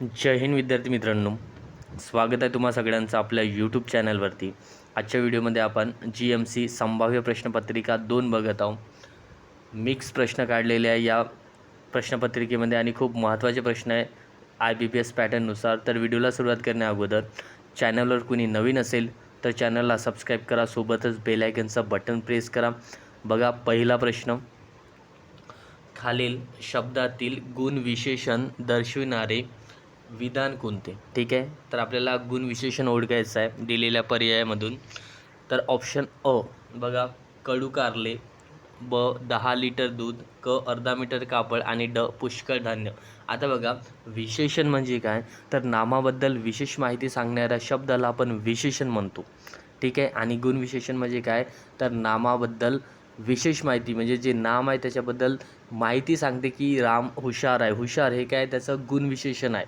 जय हिंद विद्यार्थी मित्रांनो. स्वागत आहे तुम्हा सगळ्यांचं आपल्या यूट्यूब चॅनलवरती आजच्या व्हिडिओमध्ये आपण जी एम सी संभाव्य प्रश्नपत्रिका दोन बघत आहोत. मिक्स प्रश्न काढलेले आहे या प्रश्नपत्रिकेमध्ये आणि खूप महत्त्वाचे प्रश्न आहे आय बी पी एस पॅटर्ननुसार तर व्हिडिओला सुरुवात करण्या अगोदर चॅनलवर कुणी नवीन असेल तर चॅनलला सबस्क्राईब करा. सोबतच बेल आयकनचं बटन प्रेस करा. बघा पहिला प्रश्न. खालील शब्दातील गुण विशेषण दर्शविणारे विधान कोणते? ठीक आहे? तर आपल्याला गुण विशेषण ओळखायचं आहे दिलेल्या पर्यायामधून. तर ऑप्शन अ बघा कडू कारले ब दहा लिटर दूध क अर्धा मीटर कापड आणि ड पुष्कळ धान्य. आता बघा विशेषण म्हणजे काय? तर नामाबद्दल विशेष माहिती सांगणाऱ्या शब्दाला आपण विशेषण म्हणतो. ठीक आहे? आणि गुण विशेषण म्हणजे काय? तर नामाबद्दल विशेष माहिती म्हणजे जे नाम आहे त्याच्याबद्दल माहिती सांगते की राम हुशार आहे. हुशार हे काय? त्याचं गुण विशेषण आहे.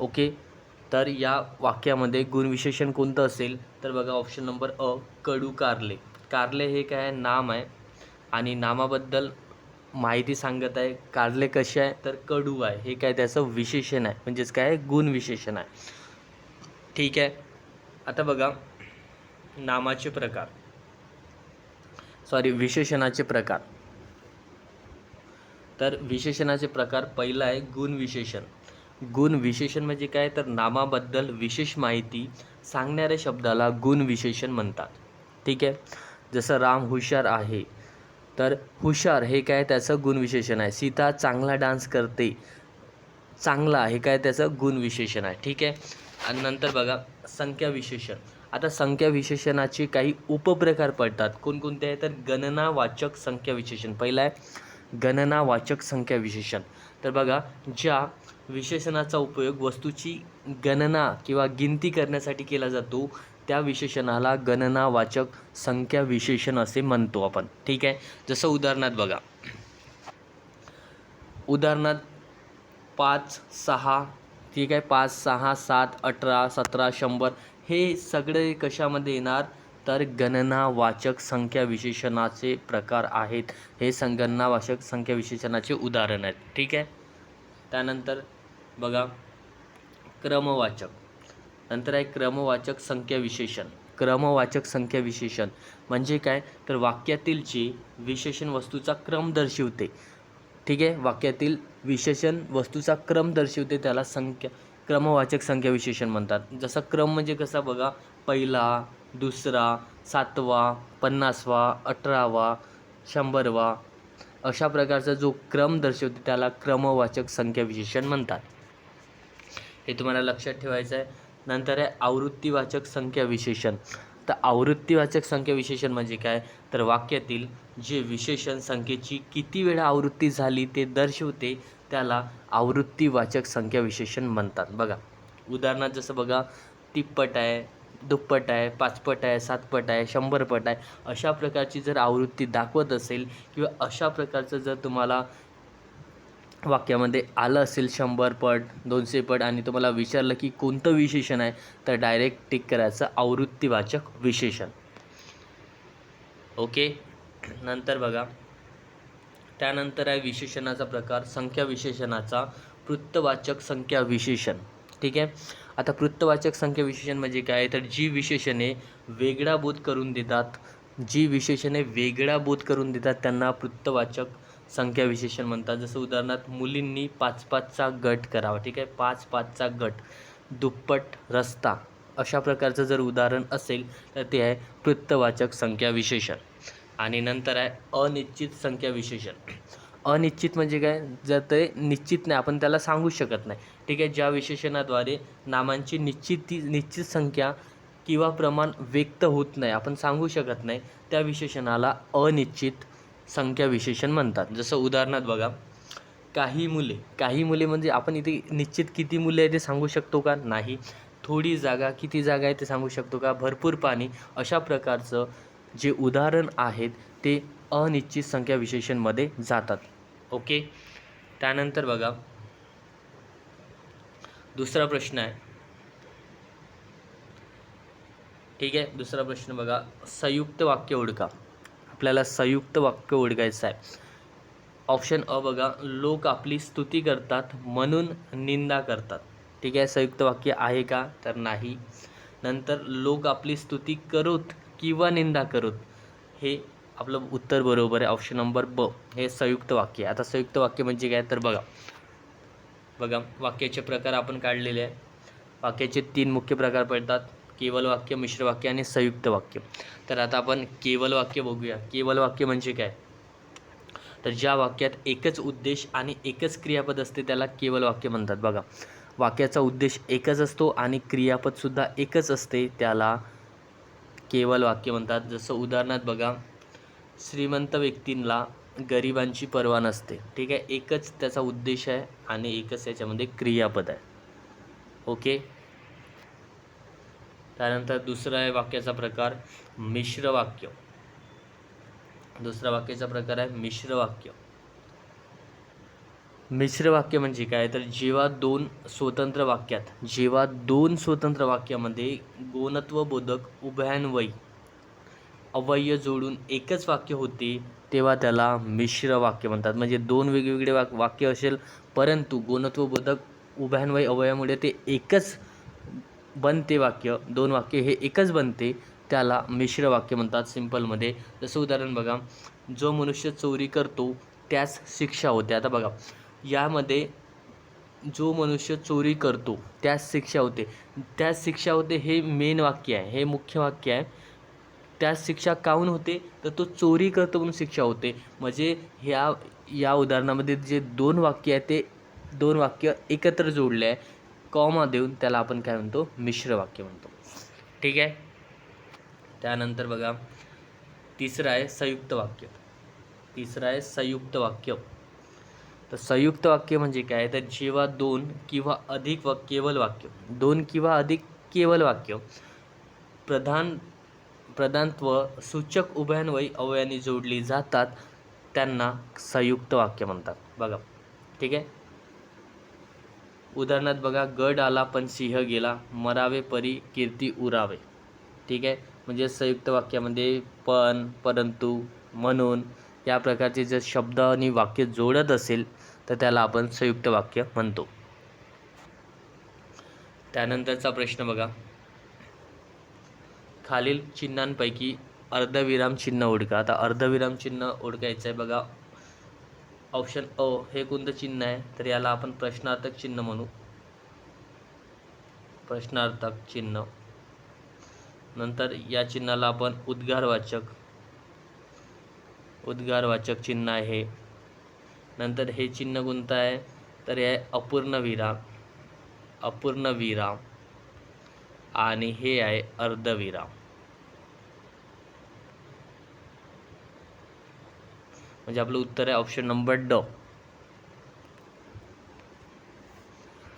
ओके? तर या वाक्यामध्ये गुणविशेषण कोणतं असेल? तर बघा ऑप्शन नंबर अ कडू कारले. कारले हे काय नाम आहे. आणि नामाबद्दल माहिती सांगत आहे. कारले कसे आहे? तर कडू आहे. हे काय त्याचं विशेषण आहे. म्हणजेच काय? गुण विशेषण आहे. ठीक आहे. आता बघा नामाचे प्रकार. सॉरी विशेषणाचे प्रकार. तर विशेषणाचे प्रकार पहिला आहे गुण गुण विशेषण म्हणजे काय? तर नामाबद्दल विशेष माहिती सांगणाऱ्या शब्दाला गुण विशेषण म्हणतात. ठीक आहे? जसं राम हुशार आहे तर हुशार हे काय त्याचं गुण विशेषण आहे. सीता चांगला डान्स करते चांगला हे काय त्याचं गुण विशेषण आहे. ठीक आहे? आणि नंतर बघा संख्या विशेषण. आता संख्या विशेषणाचे काही उपप्रकार पडतात. कोणकोणते आहे तर गणनावाचक संख्या विशेषण. पहिलं आहे गणनावाचक संख्या विशेषण. तर बघा ज्या विशेषणाचा उपयोग वस्तूची गणना किंवा गिनती करण्यासाठी केला जातो. त्या विशेषणाला गणनावाचक संख्या विशेषण असे म्हणतो आपण. ठीक आहे? जसं उदाहरणार्थ बघा. उदाहरणार्थ पाच सहा ठीक आहे? पाच सहा सात अठरा सतरा शंभर हे सगळे कशामध्ये येणार? तर गणनावाचक संख्या विशेषणाचे प्रकार आहेत. हे संगणनावाचक संख्या विशेषणाचे उदाहरण आहेत. ठीक आहे? त्यानंतर बघा क्रमवाचक. नंतर आहे क्रमवाचक संख्या विशेषण. क्रमवाचक संख्या विशेषण म्हणजे काय? तर वाक्यातील जी विशेषण वस्तूचा क्रम दर्शवते ठीक आहे? वाक्यातील विशेषण वस्तूचा क्रम दर्शवते त्याला संख्या क्रमवाचक संख्या विशेषण म्हणतात. जसा क्रम म्हणजे कसा बघा? पहिला दुसरा सातवा पन्नासवा अठरावा शंभरवा. अशा प्रकारचा जो क्रम दर्शवते त्याला क्रमवाचक संख्या विशेषण म्हणतात. हे तुम्हाला लक्षात ठेवायचं आहे. नंतर आहे आवृत्तीवाचक संख्या विशेषण. तर आवृत्तीवाचक संख्या विशेषण म्हणजे काय? तर वाक्यातील जे विशेषण संख्येची किती वेळा आवृत्ती झाली ते दर्शवते त्याला आवृत्तीवाचक संख्या विशेषण म्हणतात. बघा उदाहरणार्थ जसं बघा तिप्पट आहे दुप्पट आहे पाचपट आहे सातपट आहे शंभरपट आहे. अशा प्रकारची जर आवृत्ती दाखवत असेल किंवा अशा प्रकारचं जर तुम्हाला वाक्यामध्ये आलं असेल शंभर पट दोनशे पट आणि तुम्हाला विचारलं की कोणतं विशेषण आहे तर डायरेक्ट टिक करायचं आवृत्तीवाचक विशेषण. ओके नंतर बघा. त्यानंतर आहे विशेषणाचा प्रकार संख्या विशेषणाचा वृत्तवाचक संख्या विशेषण. ठीक आहे? आता वृत्तवाचक संख्या विशेषण म्हणजे काय? तर जी विशेषणे वेगळा बोध करून देतात जी विशेषणे वेगळा बोध करून देतात त्यांना वृत्तवाचक संख्या विशेषण म्हणतात. जसं उदाहरणार्थ मुलींनी पाच पाचचा गट करावा ठीक आहे? पाच पाचचा गट दुप्पट रस्ता अशा प्रकारचं जर उदाहरण असेल तर ते आहे वृत्तवाचक संख्या विशेषण आणि नंतर आहे अनिश्चित संख्या विशेषण अनिश्चित म्हणजे काय? जर ते निश्चित नाही आपण त्याला सांगू शकत नाही. ठीक आहे? ज्या विशेषणाद्वारे नामांची निश्चित निश्चित संख्या किंवा प्रमाण व्यक्त होत नाही आपण सांगू शकत नाही त्या विशेषणाला अनिश्चित संख्या विशेषण म्हणतात. जसं उदाहरणार्थ बघा काही मुले काही मुले म्हणजे आपण इथे निश्चित किती मुले आहे ते सांगू शकतो का? नाही. थोडी जागा किती जागा आहे ते सांगू शकतो का? भरपूर पाणी. अशा प्रकारचं जे उदाहरण आहेत ते अनिश्चित संख्या विशेषणमध्ये जातात. ओके? त्यानंतर बघा दुसरा प्रश्न आहे. ठीक आहे? दुसरा प्रश्न बघा संयुक्त वाक्य ओळखा. आपल्याला संयुक्त वाक्य ओळखायचं आहे. ऑप्शन अ बघा लोक आपली स्तुती करतात म्हणून निंदा करतात. ठीक आहे संयुक्त वाक्य आहे का? तर नाही. नंतर लोक आपली स्तुती करोत किंवा निंदा करोत. हे आपलं उत्तर बरोबर आहे. ऑप्शन नंबर ब हे संयुक्त वाक्य आहे. आता संयुक्त वाक्य म्हणजे काय? तर बघा. बघा वाक्याचे प्रकार आपण काढलेले आहे. वाक्याचे तीन मुख्य प्रकार पडतात. केवल वाक्य मिश्र वाक्य आणि संयुक्त वाक्य तर आता आपण केवल वाक्य बघूया. केवल वाक्य म्हणजे काय? तर ज्या वाक्यात एकच उद्देश आणि एकच क्रियापद असते त्याला केवल वाक्य म्हणतात. बघा वाक्याचा उद्देश एकच असतो आणि क्रियापदसुद्धा एकच असते त्याला केवल वाक्य म्हणतात. जसं उदाहरणार्थ बघा श्रीमंत व्यक्तींना गरिबांची पर्वा नसते. ठीक आहे? एकच त्याचा उद्देश आहे आणि एकच याच्यामध्ये क्रियापद आहे. ओके? त्यानंतर दुसरा आहे वाक्याचा प्रकार मिश्र वाक्य. दुसरा वाक्याचा प्रकार आहे मिश्र वाक्य. मिश्र वाक्य म्हणजे काय? तर जेव्हा दोन स्वतंत्र वाक्यात जेव्हा दोन स्वतंत्र वाक्यामध्ये गोणत्वबोधक उभयान्वयी अवयय जोडून एकच वाक्य होते तेव्हा त्याला मिश्र वाक्य म्हणतात. म्हणजे दोन वेगवेगळे वाक वाक्य असेल परंतु गोणत्वबोधक उभयान्वयी अवयामुळे ते एकच बनते वाक्य दोन वाक्य हे एकच बनते त्याला मिश्र वाक्य म्हणतात सिम्पलमध्ये. जसं उदाहरण बघा जो मनुष्य चोरी करतो त्यास शिक्षा होते. आता बघा यामध्ये जो मनुष्य चोरी करतो त्यास शिक्षा होते. त्यास शिक्षा होते हे मेन वाक्य आहे हे मुख्य वाक्य आहे. त्यास शिक्षा काहून होते? तर तो चोरी करतो म्हणून शिक्षा होते. म्हणजे ह्या या उदाहरणामध्ये जे दोन वाक्य आहे ते दोन वाक्य एकत्र जोडले आहे. कॉमा देऊन त्याला आपण काय म्हणतो? मिश्र वाक्य म्हणतो. ठीक आहे? त्यानंतर बघा तिसरं आहे संयुक्त वाक्य. तिसरं आहे संयुक्त वाक्य. तर संयुक्त वाक्य म्हणजे काय? तर जेव्हा दोन किंवा अधिक वा केवल वाक्य दोन किंवा अधिक केवल वाक्य प्रधान प्रधानत्व सूचक उभयान्वयी अवयांनी जोडली जातात त्यांना संयुक्त वाक्य म्हणतात. बघा. ठीक आहे? उदाहरणार्थ बघा गड आला पण सिंह गेला. मरावे परी कीर्ती उरावे. ठीक आहे? म्हणजे संयुक्त वाक्यामध्ये पण परंतु म्हणून या प्रकारचे जर शब्द आणि वाक्य जोडत असेल तर त्याला आपण संयुक्त वाक्य म्हणतो. त्यानंतरचा प्रश्न बघा. खालील चिन्हांपैकी अर्धविराम चिन्ह ओळखा. आता अर्धविराम चिन्ह ओळखायचं आहे बघा. ऑप्शन अ हे कोणतं चिन्ह आहे तर याला आपण प्रश्नार्थक चिन्ह म्हणू. प्रश्नार्थक चिन्ह. नंतर या चिन्हाला आपण उद्गारवाचक उद्गारवाचक चिन्ह आहे. नंतर हे चिन्ह कोणतं आहे तर हे आहे अपूर्ण विराम अपूर्ण विराम. आणि हे आहे अर्धविराम. म्हणजे आपलं उत्तर आहे ऑप्शन नंबर ड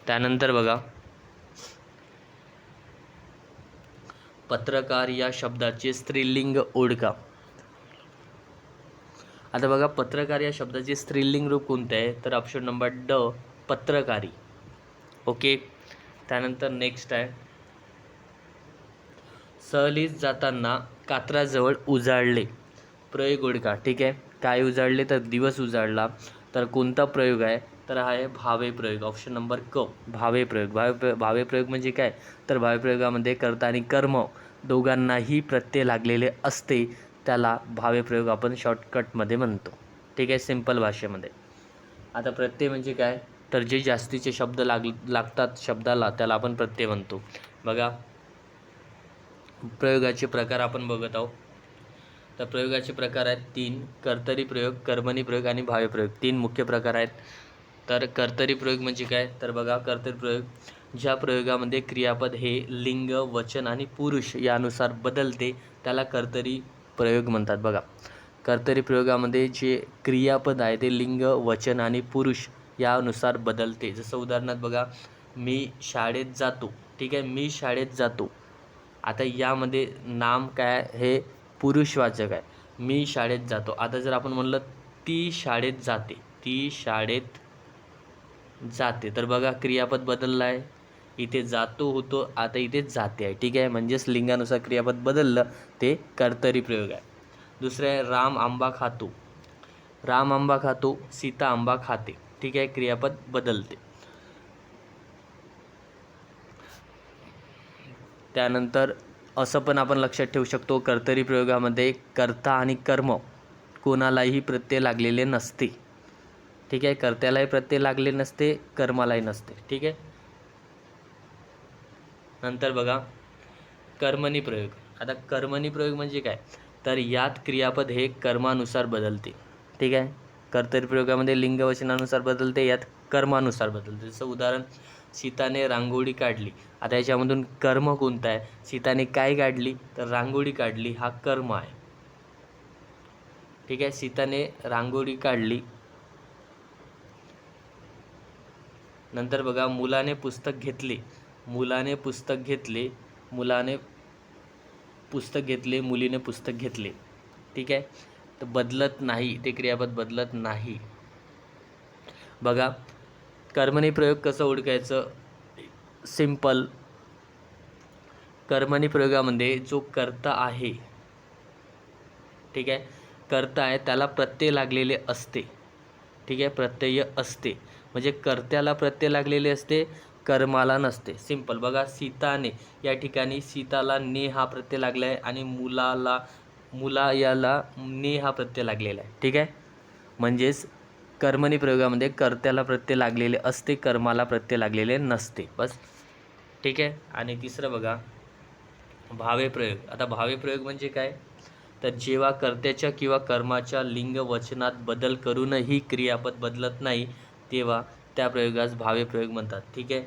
त्यानंतर बघा. पत्रकार या शब्दाचे स्त्रीलिंग ओळखा. आता बघा पत्रकार या शब्दाचे स्त्रीलिंग रूप कोणते आहे? तर ऑप्शन नंबर ड पत्रकारी. ओके? त्यानंतर नेक्स्ट आहे. सहलीत जाताना कात्राजवळ उजाडले प्रयोग ओळखा ठीक आहे? काय उजाडले तर दिवस उजाडला. तर कोणता प्रयोग आहे? तर हा आहे भावे प्रयोग. ऑप्शन नंबर क. भावे प्रयोग. भावे प्र भावे प्रयोग म्हणजे काय? तर भावे प्रयोगामध्ये कर्ता आणि कर्म दोघांनाही प्रत्यय लागलेले असते. त्याला भावे प्रयोग आपण शॉर्टकटमध्ये म्हणतो. ठीक आहे? सिंपल भाषेमध्ये. आता प्रत्यय म्हणजे काय? तर जे जास्तीचे शब्द लाग लागतात शब्दाला त्याला आपण प्रत्यय म्हणतो. बघा. प्रयोगाचे प्रकार आपण बघत आहोत. तर प्रयोगाचे प्रकार आहेत तीन. कर्तरी प्रयोग कर्मणी प्रयोग आणि भावे प्रयोग. तीन मुख्य प्रकार आहेत. तर कर्तरी प्रयोग म्हणजे काय? तर बघा कर्तरी प्रयोग ज्या प्रयोगामध्ये क्रियापद हे लिंग वचन आणि पुरुष यानुसार बदलते त्याला कर्तरी प्रयोग म्हणतात. बघा कर्तरी प्रयोगामध्ये जे क्रियापद आहे ते लिंग वचन आणि पुरुष यानुसार बदलते. जसं उदाहरणार्थ बघा मी शाळेत जातो. ठीक आहे मी शाळेत जातो. आता यामध्ये नाम काय हे पुरुषवाचक आहे. मी शाळेत जातो. आता जर आपण म्हणलं ती शाळेत जाते ती शाळेत जाते तर बघा क्रियापद बदललं आहे इथे जातो होतो आता इथे जाते आहे. ठीक आहे? म्हणजेच लिंगानुसार क्रियापद बदललं ते कर्तरी प्रयोग आहे. दुसरं आहे राम आंबा खातो. राम आंबा खातो सीता आंबा खाते. ठीक आहे? क्रियापद बदलते. त्यानंतर असं पण आपण लक्षात ठेवू शकतो कर्तरी प्रयोगामध्ये कर्ता आणि कर्म कोणालाही प्रत्यय लागलेले नसते. ठीक आहे? कर्त्यालाही प्रत्यय लागले नसते कर्मालाही नसते. ठीक आहे? नंतर बघा. कर्मणी प्रयोग. आता कर्मणी प्रयोग म्हणजे काय? तर यात क्रियापद हे कर्मानुसार बदलते. ठीक आहे? कर्तरी प्रयोगामध्ये लिंगवचनानुसार बदलते यात कर्मानुसार बदलते. जसं उदाहरण सीताने रांगोळी काढली. आता याच्यामधून कर्म कोणतं आहे? सीताने काय काढली? तर रांगोळी काढली. हा कर्म आहे. ठीक आहे? सीताने रांगोळी काढली. नंतर बघा मुलाने पुस्तक घेतले. मुलाने पुस्तक घेतले. मुलाने पुस्तक घेतले. मुलीने पुस्तक घेतले. ठीक आहे? तर बदलत नाही. ते क्रियापद बदलत नाही. बघा कर्मणी प्रयोग कसं ओळखायचं सिंपल कर्मणी प्रयोगामध्ये जो कर्ता आहे ठीक आहे? कर्ता आहे त्याला प्रत्यय लागलेले असते. ठीक आहे? प्रत्यय असते. म्हणजे कर्त्याला प्रत्यय लागलेले असते कर्माला नसते. सिंपल बघा सीताने या ठिकाणी सीताला ने हा प्रत्यय लागला आहे आणि मुलाला मुला याला ने हा प्रत्यय लागलेला आहे. ठीक आहे? म्हणजेच कर्मणी प्रयोगामध्ये कर्त्याला प्रत्यय लागलेले असते कर्माला प्रत्यय लागलेले नसते. बस. ठीक आहे? आणि तिसरं बघा. भावे प्रयोग. आता भावे प्रयोग म्हणजे काय? तर जेव्हा कर्त्याच्या किंवा कर्माच्या लिंग वचनात बदल करूनही क्रियापद बदलत नाही तेव्हा त्या प्रयोगास भावे प्रयोग म्हणतात. ठीक आहे?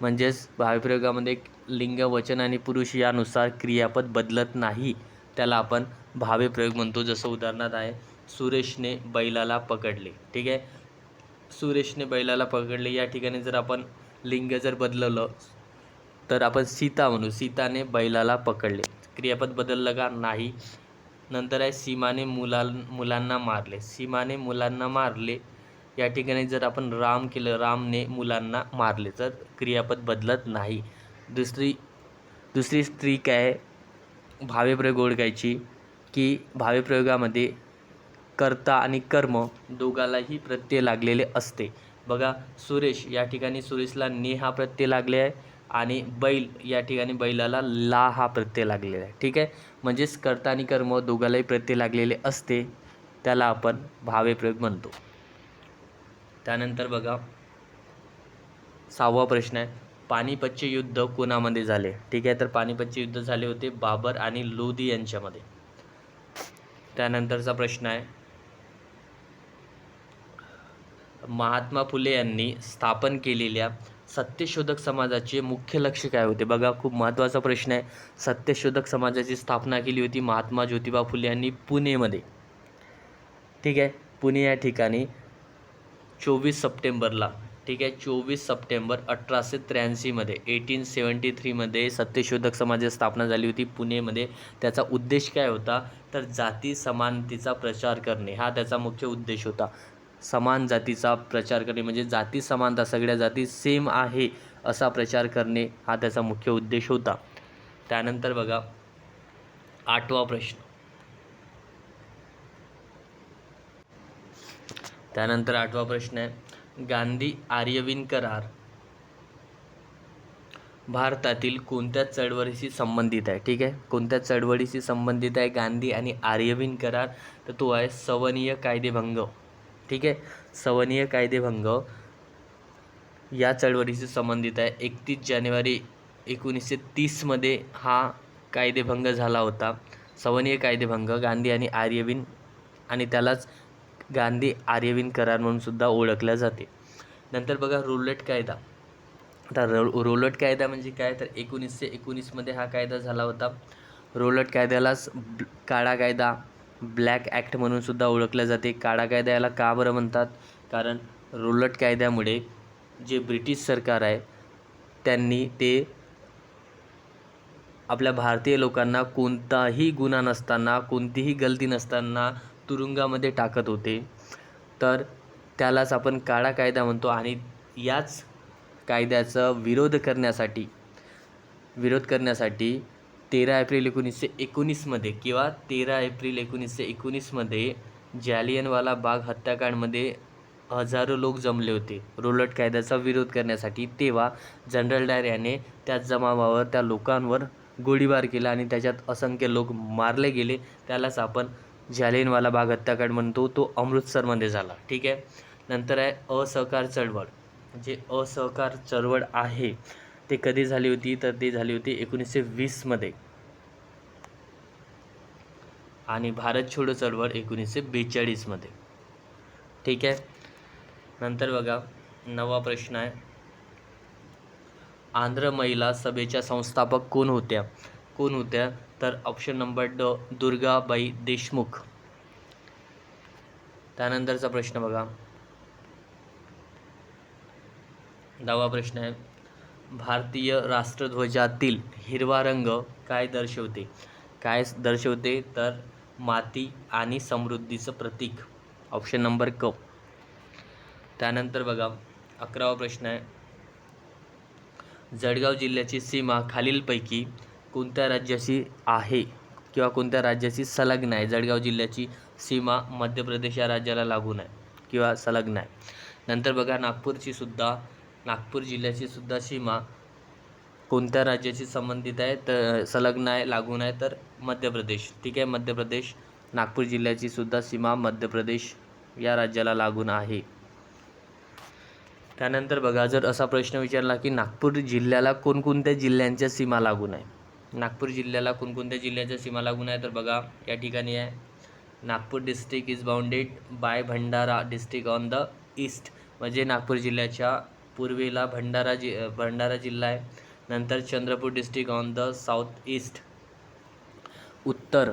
म्हणजेच भावे प्रयोगामध्ये लिंग वचन आणि पुरुष यानुसार क्रियापद बदलत नाही. त्याला आपण भावे प्रयोग म्हणतो. जसं उदाहरणात आहे सुरेशने बैलाला पकडले. ठीक आहे? सुरेशने बैलाला पकडले. या ठिकाणी जर आपण लिंग जर बदललं तर आपण सीता म्हणू. सीताने बैलाला पकडले. क्रियापद बदललं का? नाही. नंतर आहे सीमाने मुला मुलांना मारले. सीमाने मुलांना मारले. या ठिकाणी जर आपण राम केलं रामने मुलांना मारले तर क्रियापद बदलत नाही. दुसरी दुसरी स्त्री काय आहे? भावे प्रयोग ओळखायची की भावे प्रयोगामध्ये कर्ता आणि कर्म दोघालाही प्रत्यय लागलेले असते. बघा सुरेश या ठिकाणी सुरेशला ने हा प्रत्यय लागले आहे आणि बैल या ठिकाणी बैलाला ला हा प्रत्यय लागलेला आहे. ठीक आहे? म्हणजेच कर्ता आणि कर्म दोघालाही प्रत्यय लागलेले असते. त्याला आपण भावे प्रयोग म्हणतो. त्यानंतर बघा सहावा प्रश्न आहे. पानिपतचे युद्ध कोणामध्ये झाले? ठीक आहे तर पानिपतचे युद्ध झाले होते बाबर आणि लोधी यांच्यामध्ये. त्यानंतरचा प्रश्न आहे. महात्मा फुले यांनी स्थापन केलेल्या सत्यशोधक समाजाचे मुख्य लक्ष काय होते? बघा खूप महत्त्वाचा प्रश्न आहे. सत्यशोधक समाजाची स्थापना केली होती महात्मा ज्योतिबा फुले यांनी पुणेमध्ये. ठीक आहे? पुणे या ठिकाणी चोवीस सप्टेंबरला ठीक आहे? चोवीस सप्टेंबर अठराशे त्र्याऐंशीमध्ये एटीन सेवन्टी थ्रीमध्ये सत्यशोधक समाजाची स्थापना झाली होती पुणेमध्ये. त्याचा उद्देश काय होता? तर जाती समानतेचा प्रचार करणे. हा त्याचा मुख्य उद्देश होता. समान जातीचा प्रचार करणे म्हणजे जाती समानता सगळ्या जाती सेम आहे असा प्रचार करणे हा त्याचा मुख्य उद्देश होता. त्यानंतर बघा आठवा प्रश्न. त्यानंतर आठवा प्रश्न आहे गांधी आर्यविन करार भारतातील कोणत्या चळवळीशी संबंधित आहे? ठीक आहे? कोणत्या चळवळीशी संबंधित आहे गांधी आणि आर्यविन करार? तर तो आहे सवनीय कायदेभंग. ठीक आहे? सवनीय कायदेभंग या चळवळीशी संबंधित आहे. एकतीस जानेवारी एकोणीसशे तीसमध्ये हा कायदेभंग झाला होता. सवनीय कायदेभंग गांधी आणि आर्यविन आणि त्यालाच गांधी आर्यविन करार म्हणून सुद्धा ओळखल्या जाते. नंतर बघा रोलट कायदा. आता रो रोलट कायदा म्हणजे काय? तर एकोणीसशे एकोणीसमध्ये हा कायदा झाला होता. रोलट कायद्यालाच काळा कायदा ब्लॅक ॲक्ट म्हणून सुद्धा ओळखल्या जाते. काळा कायदा याला का बरं म्हणतात? कारण रोलट कायद्यामुळे जे ब्रिटिश सरकार आहे त्यांनी ते आपल्या भारतीय लोकांना कोणताही गुन्हा नसताना कोणतीही गलती नसताना तुरुंगामध्ये टाकत होते. तर त्यालाच आपण काळा कायदा म्हणतो आणि याच कायद्याचा विरोध करण्यासाठी विरोध करण्यासाठी तेरा एप्रिल एकोणीसशे एकोणीसमध्ये किंवा तेरा एप्रिल एकोणीसशे एकोणीसमध्ये जालियनवाला बाग हत्याकांडमध्ये हजारो लोक जमले होते. रोलट कायद्याचा विरोध करण्यासाठी तेव्हा जनरल डायर याने त्या जमावावर त्या लोकांवर गोळीबार केला आणि त्याच्यात असंख्य लोक मारले गेले. त्यालाच आपण जालियनवाला बाग हत्याकांड म्हणतो. तो अमृतसरमध्ये झाला. ठीक आहे? नंतर आहे असहकार चळवळ. जे असहकार चळवळ आहे ते कधी झाली होती? तर ती झाली होती एकोणीसशे वीसमध्ये आणि भारत छोडो चळवळ एकोणीसशे बेचाळीसमध्ये ठीक आहे? नंतर बघा नवा प्रश्न आहे. आंध्र महिला सभेच्या संस्थापक कोण होत्या? कोण होत्या? तर ऑप्शन नंबर ड दुर्गाबाई देशमुख. त्यानंतरचा प्रश्न बघा. दहावा प्रश्न आहे. भारतीय राष्ट्रध्वजातील हिरवा रंग काय दर्शवते? काय दर्शवते? तर माती आणि समृद्धीचं प्रतीक. ऑप्शन नंबर क त्यानंतर बघा अकरावा प्रश्न आहे. जळगाव जिल्ह्याची सीमा खालीलपैकी कोणत्या राज्याशी आहे किंवा कोणत्या राज्याशी संलग्न आहे? जळगाव जिल्ह्याची सीमा मध्य प्रदेश या राज्याला लागून आहे किंवा संलग्न आहे. नंतर बघा नागपूरची सुद्धा नागपूर जिल्ह्याची सुद्धा सीमा कोणत्या राज्याशी संबंधित आहे? तर संलग्न आहे लागून आहे तर मध्य प्रदेश. ठीक आहे मध्य प्रदेश. नागपूर जिल्ह्याची सुद्धा सीमा मध्य प्रदेश या राज्याला लागून आहे. त्यानंतर बघा जर असा प्रश्न विचारला की नागपूर जिल्ह्याला कोणकोणत्या जिल्ह्यांच्या सीमा लागून आहे? नागपूर जिल्ह्याला कोणकोणत्या जिल्ह्याच्या सीमा लागून आहे? तर बघा या ठिकाणी आहे. Nagpur district is bounded by Bhandara district on the east म्हणजे नागपूर जिल्ह्याच्या पूर्वेला भंडारा जि भंडारा जिल्हा आहे. नंतर Chandrapur district on the south east उत्तर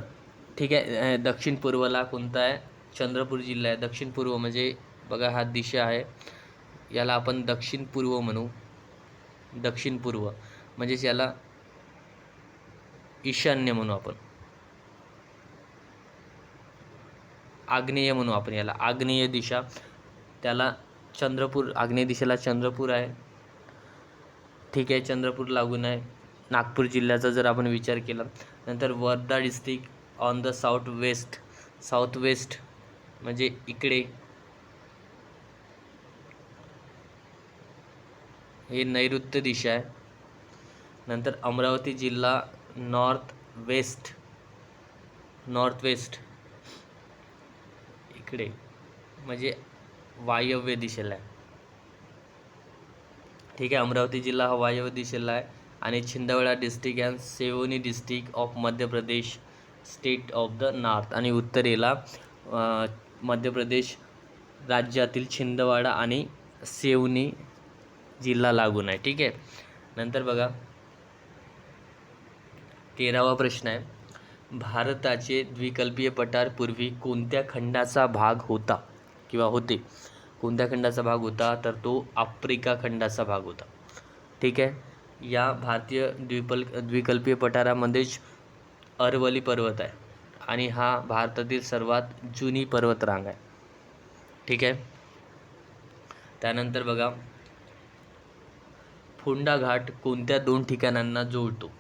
ठीक आहे दक्षिण पूर्वला कोणता आहे? चंद्रपूर जिल्हा आहे. दक्षिण पूर्व म्हणजे बघा हा दिशा आहे. याला आपण दक्षिण पूर्व म्हणू. दक्षिण पूर्व. म्हणजेच याला ईशान्य म्हणू आपण. आग्नेय म्हणू आपण याला. आग्नेय दिशा. त्याला चंद्रपूर आग्नेय दिशेला चंद्रपूर आहे. ठीक आहे चंद्रपूर लागून आहे. नागपूर जिल्ह्याचा जर आपण विचार केला नंतर Wardha district on the south west south west म्हणजे इकडे. हे नैऋत्य दिशा आहे. नंतर अमरावती जिल्हा नॉर्थ वेस्ट नॉर्थ वेस्ट इकडे. म्हणजे वायव्य दिशेला आहे. ठीक आहे अमरावती जिल्हा हा वायव्य दिशेला आहे आणि Chhindwara district and Seoni district of Madhya Pradesh state of the north आणि उत्तरेला मध्य प्रदेश राज्यातील छिंदवाडा आणि सेवनी जिल्हा लागून आहे. ठीक आहे नंतर बघा. तेरावा प्रश्न आहे भारताचे द्विकल्पीय पठार पूर्वी कोणत्या खंडाचा भाग होता? किंवा होते. कोणत्या खंडाचा भाग होता? तर तो आफ्रिका खंडाचा भाग होता. ठीक आहे? या भारतीय द्विपल द्विकल्पीय पठारामध्येच अरवली पर्वत आहे. आणि हा भारतातील सर्वात जुनी पर्वतरांग आहे. ठीक आहे? त्यानंतर बघा. फोंडा घाट कोणत्या दोन ठिकाणांना जोडतो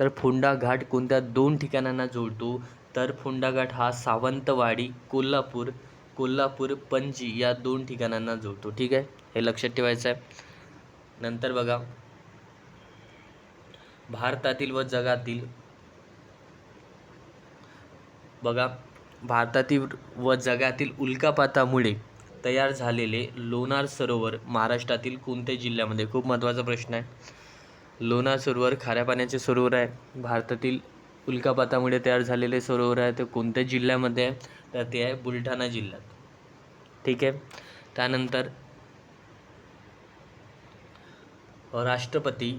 तर फोंडा घाट कोणत्या दोन ठिकाणांना जोडतो तर फोंडा घाट हा सावंतवाडी कोल्हापूर कोल्हापूर पणजी या दोन ठिकाणांना जोडतो. ठीक आहे? हे लक्षात ठेवायचं आहे नंतर बघा. भारतातील व जगातील बघा. भारतातील व जगातील उल्कापातामुळे तयार झालेले लोणार सरोवर महाराष्ट्रातील कोणत्या जिल्ह्यामध्ये? खूप महत्त्वाचा प्रश्न आहे. लोणार सरोवर खाऱ्या पाण्याचे सरोवर आहे. भारतातील उल्कापातामुळे तयार झालेले सरोवर आहे ते कोणत्या जिल्ह्यामध्ये आहे? तर ते आहे बुलढाणा जिल्ह्यात. ठीक आहे. त्यानंतर राष्ट्रपती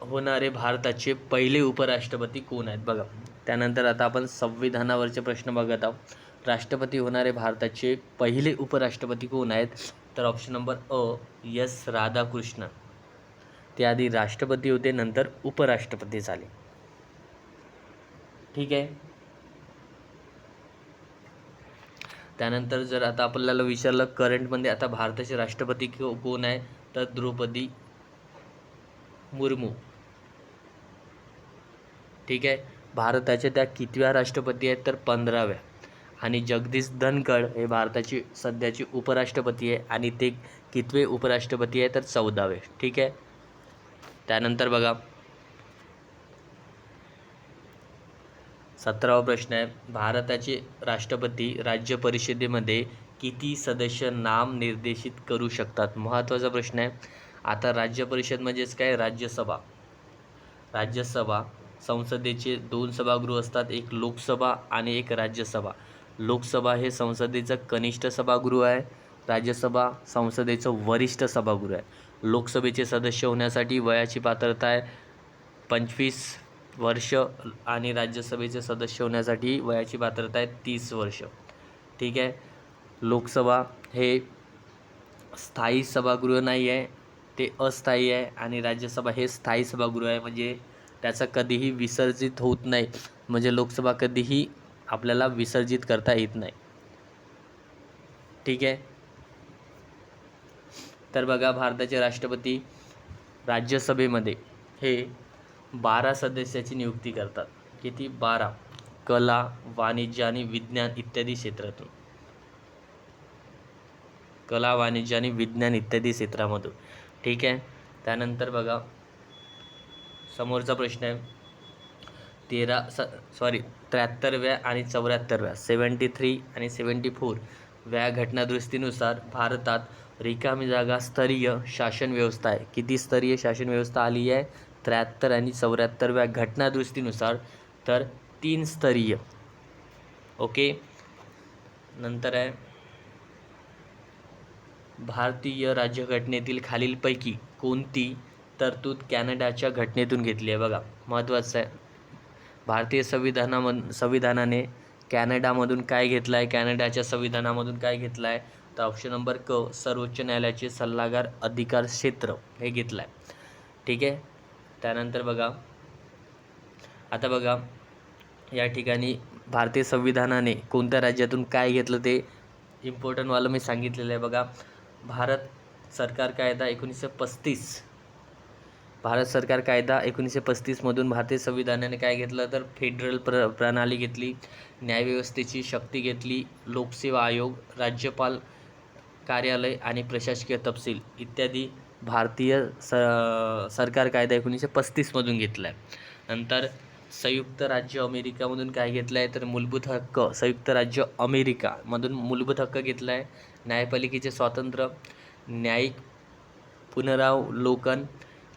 होणारे भारताचे पहिले उपराष्ट्रपती कोण आहेत? बघा. त्यानंतर आता आपण संविधानावरचे प्रश्न बघत आहोत. राष्ट्रपती होणारे भारताचे पहिले उपराष्ट्रपती कोण आहेत? तर ऑप्शन नंबर अ यस राधाकृष्णन. ते आधी राष्ट्रपती होते नंतर उपराष्ट्रपती झाले. ठीक आहे. त्यानंतर जर आता आपल्याला विचारलं करंटमध्ये आता भारताचे राष्ट्रपती को- कोण आहे? तर द्रौपदी मुर्मू. ठीक आहे? भारताच्या त्या कितव्या राष्ट्रपती आहेत? तर पंधराव्या. आणि जगदीश धनखड हे भारताचे सध्याचे उपराष्ट्रपती आहे आणि ते कितवे उपराष्ट्रपती आहे तर चौदावे. ठीक आहे? त्यानंतर बघा. सतरावा प्रश्न आहे. भारताचे राष्ट्रपती राज्य परिषदेमध्ये किती सदस्य नाम निर्देशित करू शकतात? महत्त्वाचा प्रश्न आहे. आता राज्य परिषद म्हणजेच काय? राज्यसभा. राज्यसभा संसदेचे दोन सभागृह असतात. एक लोकसभा आणि एक राज्यसभा. लोकसभा हे संसदेचं कनिष्ठ सभागृह आहे. राज्यसभा संसदेचं वरिष्ठ सभागृह आहे. लोकसभेचे सदस्य होण्यासाठी वयाची पात्रता आहे. पंचवीस वर्ष आणि राज्यसभेचे सदस्य होण्यासाठी वयाची पात्रता आहे तीस वर्ष. ठीक आहे? लोकसभा हे स्थायी सभागृह नाही आहे ते अस्थायी आहे आणि राज्यसभा हे स्थायी सभागृह आहे. म्हणजे त्याचा कधीही विसर्जित होत नाही. म्हणजे लोकसभा कधीही आपल्याला विसर्जित करता येत नाही. ठीक आहे? तर बघा भारताचे राष्ट्रपती राज्यसभेमध्ये हे बारा सदस्याची नियुक्ती करतात. किती? बारा. कला वाणिज्य आणि विज्ञान इत्यादी क्षेत्रातून. कला वाणिज्य आणि विज्ञान इत्यादी क्षेत्रामधून. ठीक आहे? त्यानंतर बघा. समोरचा प्रश्न आहे. तेरा स सॉरी त्र्याहत्तरव्या आणि चौऱ्याहत्तरव्या सेवन्टी थ्री आणि सेवन्टी फोर व्या घटनादुरुस्तीनुसार भारतात रिकामी जागा स्तरीय शासन व्यवस्था आहे. किती स्तरीय शासन व्यवस्था आली आहे? त्र्याहत्तर आणि चौऱ्याहत्तरव्या घटनादुरुस्तीनुसार तर तीन स्तरीय. ओके? नंतर आहे. भारतीय राज्यघटनेतील खालीलपैकी कोणती तरतूद कॅनडाच्या घटनेतून घेतली आहे? बघा महत्त्वाचं आहे. भारतीय संविधानामध संविधानाने कॅनडामधून काय घेतलं आहे कॅनडाच्या संविधानामधून काय घेतलं आहे तर ऑप्शन नंबर क सर्वोच्च न्यायालयाचे सल्लागार अधिकार क्षेत्र हे घेतलं आहे ठीक आहे? त्यानंतर बघा. आता बघा या ठिकाणी भारतीय संविधानाने कोणत्या राज्यातून काय घेतलं ते इम्पॉर्टंटवालं मी सांगितलेलं आहे बघा. भारत सरकार कायदा एकोणीसशे पस्तीस. भारत सरकार कायदा एकोणीसशे पस्तीसमधून भारतीय संविधानाने काय घेतलं तर फेडरल प्र प्रणाली घेतली न्यायव्यवस्थेची शक्ती घेतली लोकसेवा आयोग राज्यपाल कार्यालय आणि प्रशासकीय तपशील इत्यादी भारतीय स सरकार कायदा एकोणीसशे पस्तीसमधून घेतला आहे नंतर संयुक्त राज्य अमेरिकामधून काय घेतलं आहे तर मूलभूत हक्क संयुक्त राज्य अमेरिकामधून मूलभूत हक्क घेतला आहे न्यायपालिकेचे स्वातंत्र्य न्यायिक पुनरावलोकन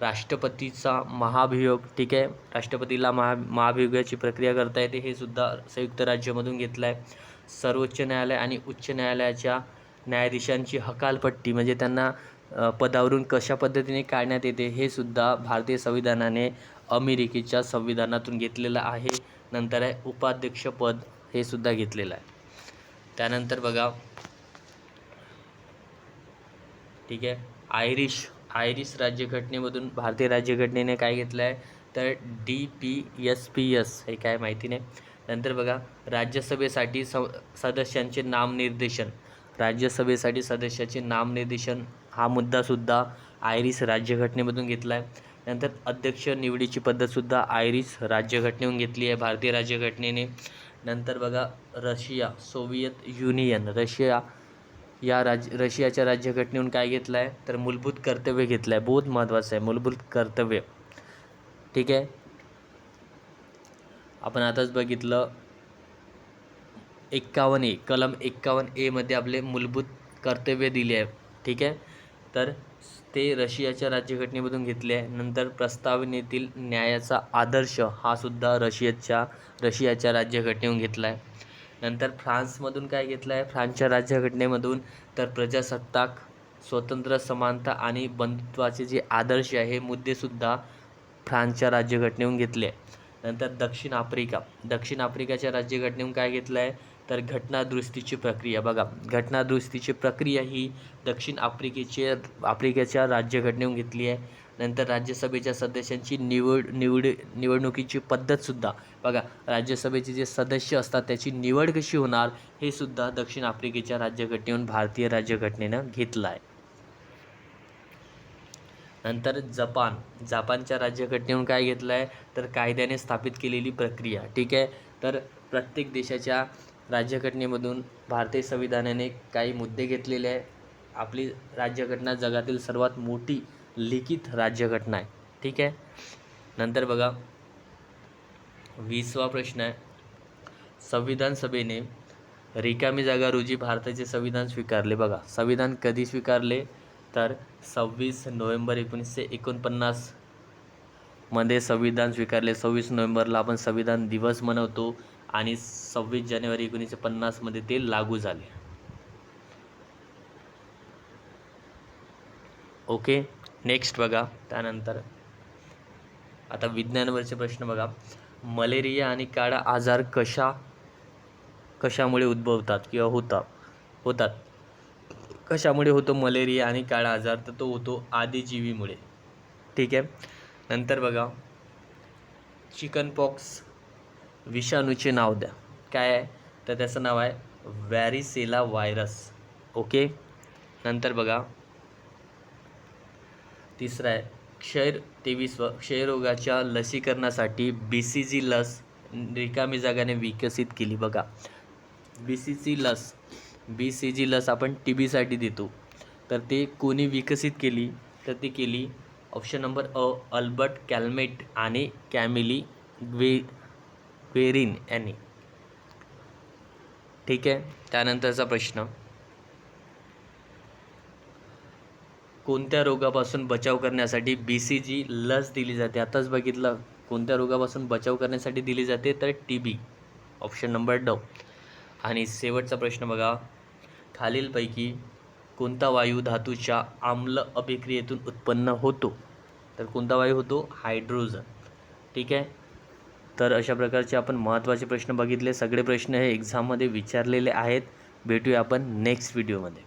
राष्ट्रपतीचा महाभियोग ठीक आहे? राष्ट्रपतीला महा महाभियोगाची प्रक्रिया करता येते हे सुद्धा संयुक्त राज्यामधून घेतलं आहे सर्वोच्च न्यायालय आणि उच्च न्यायालयाच्या न्यायाधीशांची हकालपट्टी म्हणजे त्यांना पदावरून कशा पद्धतीने काढण्यात येते हे सुद्धा भारतीय संविधानाने अमेरिकेच्या संविधानातून घेतलेलं आहे. नंतर आहे उपाध्यक्षपद हे सुद्धा घेतलेलं आहे. त्यानंतर बघा. ठीक आहे. आयरिश आयरिश राज्यघटनेमधून भारतीय राज्यघटनेने काय घेतलं आहे? तर D P S P S हे काय माहिती नाही. नंतर बघा राज्यसभेसाठी स सदस्यांचे नामनिर्देशन. राज्यसभेसाठी सदस्याचे नामनिर्देशन हा मुद्दासुद्धा आयरिस राज्यघटनेमधून घेतला आहे नंतर अध्यक्ष निवडीची पद्धतसुद्धा आयरिस राज्यघटनेहून घेतली आहे भारतीय राज्यघटनेने. नंतर बघा रशिया सोव्हिएत युनियन रशिया या राज रशियाच्या राज्यघटनेहून काय घेतलं आहे तर मूलभूत कर्तव्य घेतलं आहे बहुत महत्त्वाचं आहे मूलभूत कर्तव्य. ठीक आहे? आपण आताच बघितलं एक्कावन्न ए कलम एक्कावन्न एमध्ये आपले मूलभूत कर्तव्य दिले आहे. ठीक आहे? तर ते रशियाच्या राज्यघटनेमधून घेतले आहे. नंतर प्रस्तावनेतील न्यायाचा आदर्श हा सुद्धा रशियाच्या रशियाच्या राज्यघटनेहून घेतला आहे. नंतर फ्रान्समधून काय घेतलं आहे? फ्रान्सच्या राज्यघटनेमधून तर प्रजासत्ताक स्वतंत्र समानता आणि बंधुत्वाचे जे आदर्श आहे हे मुद्देसुद्धा फ्रान्सच्या राज्यघटनेहून घेतले आहे. नंतर दक्षिण आफ्रिका. दक्षिण आफ्रिकाच्या राज्यघटनेहून काय घेतलं आहे? तर घटनादुरुस्तीची प्रक्रिया. बघा घटनादुरुस्तीची प्रक्रिया ही दक्षिण आफ्रिकेचे आफ्रिकेच्या राज्यघटनेहून घेतली आहे. नंतर राज्यसभेच्या सदस्यांची निवड निवड निवडणुकीची पद्धतसुद्धा बघा राज्यसभेचे जे सदस्य असतात त्याची निवड कशी होणार हे सुद्धा दक्षिण आफ्रिकेच्या राज्यघटनेहून भारतीय राज्यघटनेनं घेतलं आहे. नंतर जपान. जपानच्या राज्यघटनेहून काय घेतलं आहे तर कायद्याने स्थापित केलेली प्रक्रिया. ठीक आहे? तर प्रत्येक देशाच्या राज्यघटनेमधून भारतीय संविधानाने काही मुद्दे घेतलेले आहे. आपली राज्यघटना जगातील सर्वात मोठी लिखित राज्यघटना आहे. ठीक आहे? नंतर बघा. वीसवा प्रश्न आहे. संविधान सभेने रिकामी जागा रोजी भारताचे संविधान स्वीकारले. बघा संविधान कधी स्वीकारले? तर सव्वीस नोव्हेंबर एकोणीसशे एकोणपन्नासमध्ये संविधान स्वीकारले. सव्वीस नोव्हेंबरला आपण संविधान दिवस मनवतो. आणि सव्वीस जानेवारी एकोणीसशे पन्नासमध्ये ते लागू झाले. ओके नेक्स्ट बघा. त्यानंतर आता विज्ञानवरचे प्रश्न बघा. मलेरिया आणि काळा आजार कशा कशामुळे उद्भवतात किंवा होतात होतात? कशामुळे होतो मलेरिया आणि काळा आजार? तर तो होतो आदिजीवीमुळे. ठीक आहे? नंतर बघा. चिकन पॉक्स विषाणूचे नाव द्या. काय आहे? तर त्याचं नाव आहे व्हॅरिसेला व्हायरस ओके नंतर बघा. तिसरं आहे क्षय व क्षयरोगाच्या लसीकरणासाठी बी सी जी लस रिकामी जागाने विकसित केली. बघा. बी सी सी लस बी सी जी लस आपण टी बीसाठी देतो. तर ते कोणी विकसित केली? तर ती केली ऑप्शन नंबर अ अल्बर्ट कॅल्मेट आणि कॅमिली ग्वे पेरिन यांनी ठीक आहे? त्यानंतरचा प्रश्न. कोणत्या रोगापासून बचाव करण्यासाठी बी सी जी लस दिली जाते? आताच बघितलं. कोणत्या रोगापासून बचाव करण्यासाठी दिली जाते? तर टी बी ऑप्शन नंबर ड आणि शेवटचा प्रश्न बघा. खालीलपैकी कोणता वायू धातूच्या आम्ल अभिक्रियेतून उत्पन्न होतो? तर कोणता वायू होतो? हायड्रोजन. ठीक आहे? तर अशा प्रकारचे आपण महत्त्वाचे प्रश्न बघितले. सगळे प्रश्न हे एक्झाममध्ये विचारलेले आहेत. भेटूया आपण नेक्स्ट व्हिडिओमध्ये